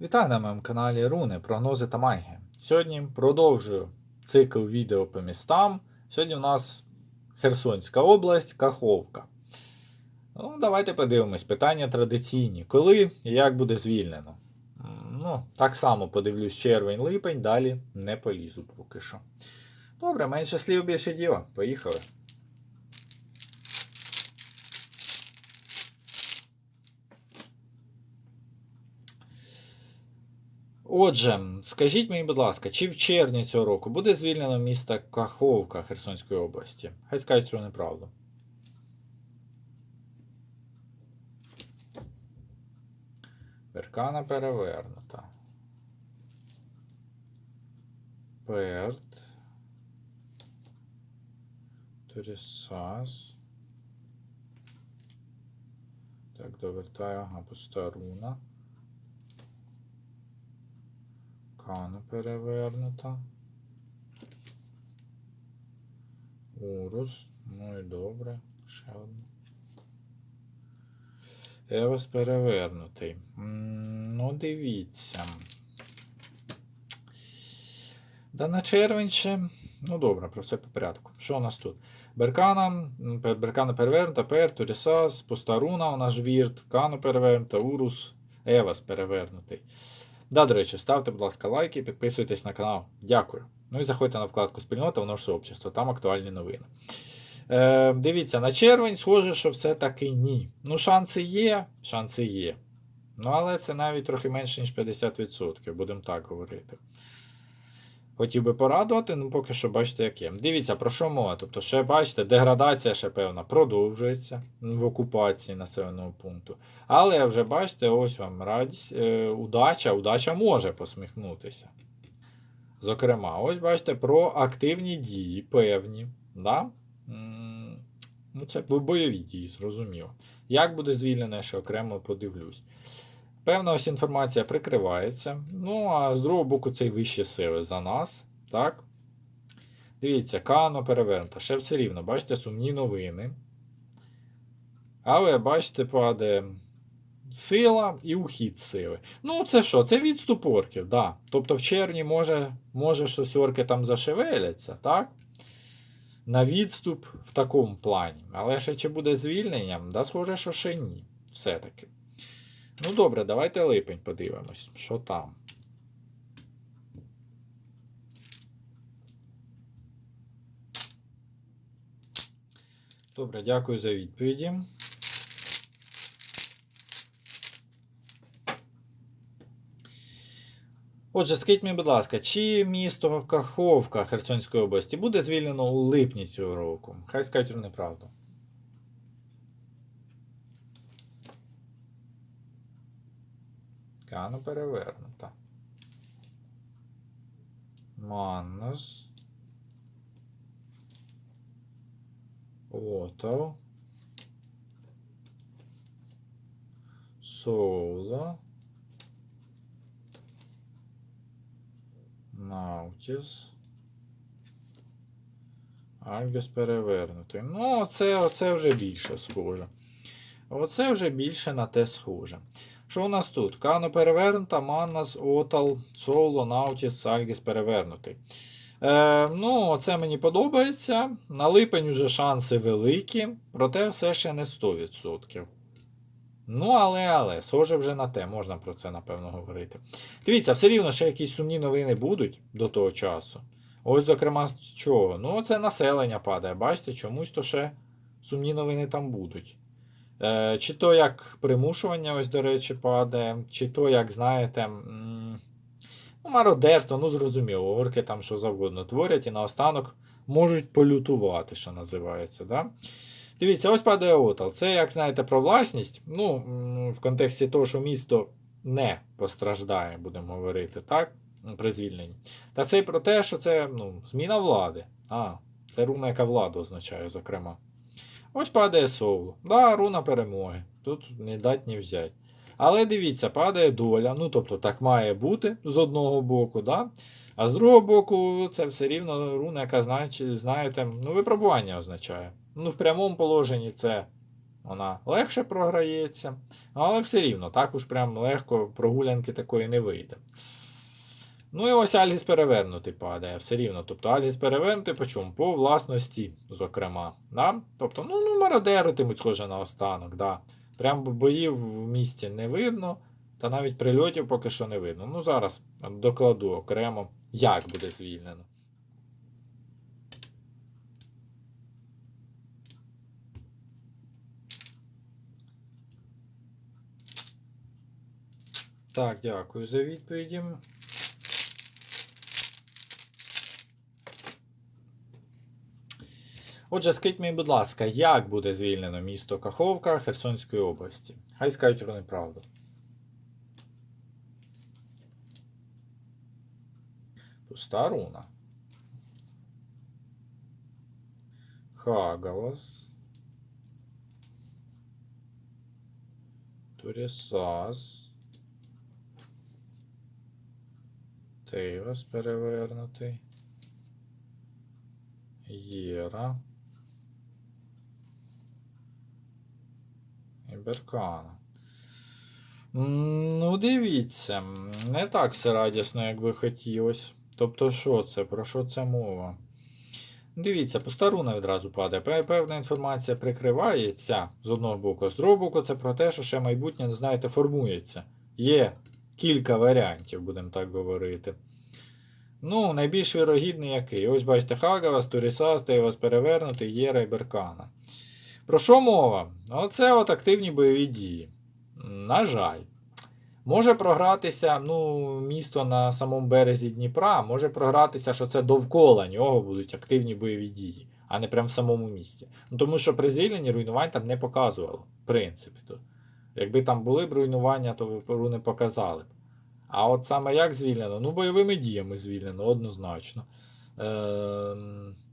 Вітаю на моєму каналі Руни, прогнози та магія. Сьогодні продовжую цикл відео по містам. Сьогодні у нас Херсонська область, Каховка. Ну, давайте подивимось. Питання традиційні. Коли і як буде звільнено? Ну, так само подивлюсь червень-липень, далі не полізу поки що. Добре, менше слів більше діла. Поїхали. Отже, скажіть мені, будь ласка, чи в червні цього року буде звільнено місто Каховка Херсонської області? Хай скажуть, що неправду. Беркана перевернута. Перт. Торісас. Так, довертаю, ага, пуста руна. Кана перевернута. Урус. Ну і добре. Ще одна. Евас перевернутий. Ну, дивіться. Да на червень ще. Ну добре, про все по порядку. Що у нас тут? Беркана, Беркана перевернута, Пер, Турісас, Постаруна, у нас жвірт, Кану перевернута, Урус, Евас перевернутий. Да, до речі, ставте, будь ласка, лайки, підписуйтесь на канал. Дякую. Ну і заходьте на вкладку спільнота, воно ж сообщество, там актуальні новини. Е, дивіться, на червень схоже, що все-таки ні. Ну, шанси є, шанси є. Ну, але це навіть трохи менше, ніж 50%, будемо так говорити. Хотів би порадувати, ну поки що бачите, як є. Дивіться, про що мова. Тобто, ще бачите, деградація ще певна продовжується в окупації населеного пункту. Але вже бачите, ось вам радість, е, удача, удача може посміхнутися. Зокрема, ось бачите про активні дії певні. Да? Ну, це бойові дії, зрозуміло. Як буде звільнено, я ще окремо подивлюсь. Певна ось інформація прикривається. Ну, а з другого боку, це й вищі сили за нас. Так? Дивіться, Кано перевернуто. Ще все рівно, бачите, сумні новини. Але, бачите, падає сила і ухід сили. Ну, це що? Це відступ орків, да. Тобто в червні може, може щось орки там зашевеляться, так? На відступ в такому плані. Але ще чи буде звільнення? Да, схоже, що ще ні. Все-таки. Ну добре, давайте липень подивимось, що там. Добре, дякую за відповіді. Отже, скажіть мені, будь ласка, чи місто Каховка Херсонської області буде звільнено у липні цього року? Хай скажуть неправду. Кано перевернута. Маннус. Отов. Соло. Наутіс. Альгіс перевернутий. Ну, оце вже більше схоже. Оце вже більше на те схоже. Що у нас тут? Кано перевернута, Маннас, Отал, Соло, Наутіс, Альгіс перевернутий. Е, ну, це мені подобається. На липень уже шанси великі, проте все ще не 100%. Ну, але, але, схоже вже на те, можна про це напевно говорити. Дивіться, все рівно ще якісь сумні новини будуть до того часу. Ось, зокрема, з чого? Ну, це населення падає. Бачите, чомусь то ще сумні новини там будуть. Е, чи то як примушування, ось, до речі, падає, чи то, як, знаєте, ну, мародерство, ну зрозуміло, орки там що завгодно творять і наостанок можуть полютувати, що називається. Да? Дивіться, ось падає Отал. Це, як знаєте, про власність. Ну, в контексті того, що місто не постраждає, будемо говорити, так? При звільненні. Та це й про те, що це ну, зміна влади. А, це руна, яка владу означає, зокрема. Ось падає Соул. Да, руна перемоги. Тут не дать, ні взять. Але дивіться, падає доля. Ну, тобто, так має бути з одного боку, да? а з другого боку, це все рівно руна, яка, знаєте, ну, випробування означає. Ну, в прямому положенні це вона легше програється, але все рівно, так уж прям легко прогулянки такої не вийде. Ну і ось Альгіс перевернутий падає, все рівно. Тобто Альгіс перевернутий по чому? По власності, зокрема. Да? Тобто, ну, ну мародеритимуть, схоже на останок. Да. Прям боїв в місті не видно, та навіть прильотів поки що не видно. Ну, зараз докладу окремо, як буде звільнено. Так, дякую за відповіді. Отже, скажіть мені, будь ласка, як буде звільнено місто Каховка Херсонської області? Хай скажуть вони правду. Пуста руна. Хагалас. Турісас. Тейвас перевернутий. Єра. Беркана. Ну, дивіться, не так все радісно, як би хотілося. Тобто, що це? Про що це мова? Дивіться, пуста руна відразу падає. Певна інформація прикривається з одного боку, з другого боку, це про те, що ще майбутнє, знаєте, формується. Є кілька варіантів, будемо так говорити. Ну, найбільш вірогідний який? Ось бачите, Хагавас, Турісас, Тейвас перевернутий, Єра і Беркана. Про що мова? Оце от активні бойові дії. На жаль. Може програтися ну, місто на самому березі Дніпра, може програтися, що це довкола нього будуть активні бойові дії, а не прямо в самому місті. Ну, тому що при звільненні руйнувань там не показувало, в принципі. То. Якби там були б руйнування, то руни показали б. А от саме як звільнено? Ну, бойовими діями звільнено, однозначно. Е,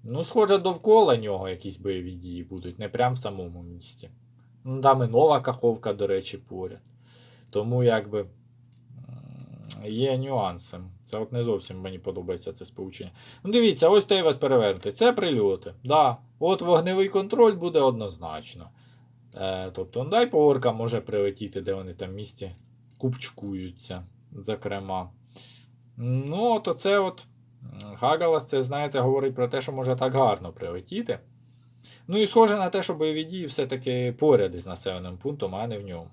ну, схоже, довкола нього якісь бойові дії будуть, не прямо в самому місті. Ну, там і нова каховка, до речі, поряд. Тому якби є нюанси. Це от не зовсім мені подобається це сполучення. Ну, дивіться, ось той вас перевернути. Це прильоти. Да. От вогневий контроль буде однозначно. Е, тобто, ну, дай поорка може прилетіти, де вони там в місті купчкуються, зокрема. Ну, то це от м, Хагалас, це, знаєте, говорить про те, що може так гарно прилетіти. Ну і схоже на те, що бойові дії все-таки поряд із населеним пунктом, а не в ньому.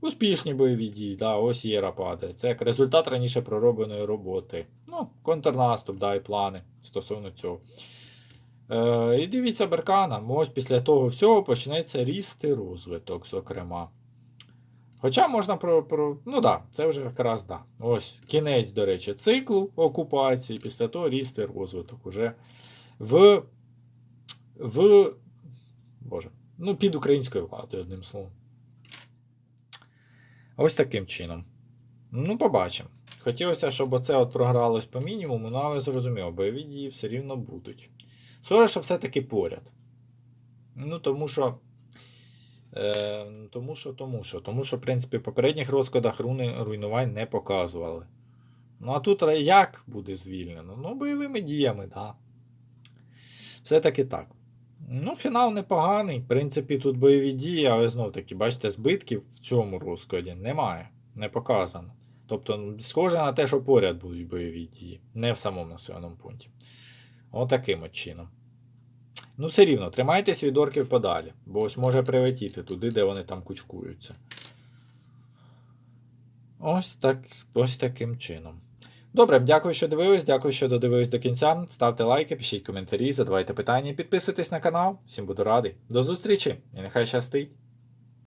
Успішні бойові дії, да, ось Єра падає. Це як результат раніше проробленої роботи. Ну, контрнаступ, да, і плани стосовно цього. Е, і дивіться Беркана, ось після того всього почнеться ріст і розвиток, зокрема. Хоча можна про. про ну да, це вже якраз да. Ось кінець, до речі, циклу окупації, після того ріст і розвиток уже в. в Боже, ну, під українською владою, одним словом. Ось таким чином. Ну, побачимо. Хотілося, щоб оце от програлось по мінімуму, ну але зрозуміло, бойові дії все рівно будуть. Що все-таки поряд. Ну, тому що. Е, тому що, тому що, тому що, в принципі, в попередніх розкладах руни руйнувань не показували. Ну, а тут як буде звільнено? Ну, бойовими діями, так. Да. Все-таки так. Ну, фінал непоганий. В принципі, тут бойові дії, але знов таки, бачите, збитків в цьому розкладі немає. Не показано. Тобто, схоже на те, що поряд будуть бойові дії, не в самому населеному пункті. Отаким от чином. Ну, все рівно, тримайтесь від орків подалі, бо ось може прилетіти туди, де вони там кучкуються. Ось так, ось таким чином. Добре, дякую, що дивились, дякую, що додивились до кінця. Ставте лайки, пишіть коментарі, задавайте питання, підписуйтесь на канал. Всім буду радий. До зустрічі і нехай щастить!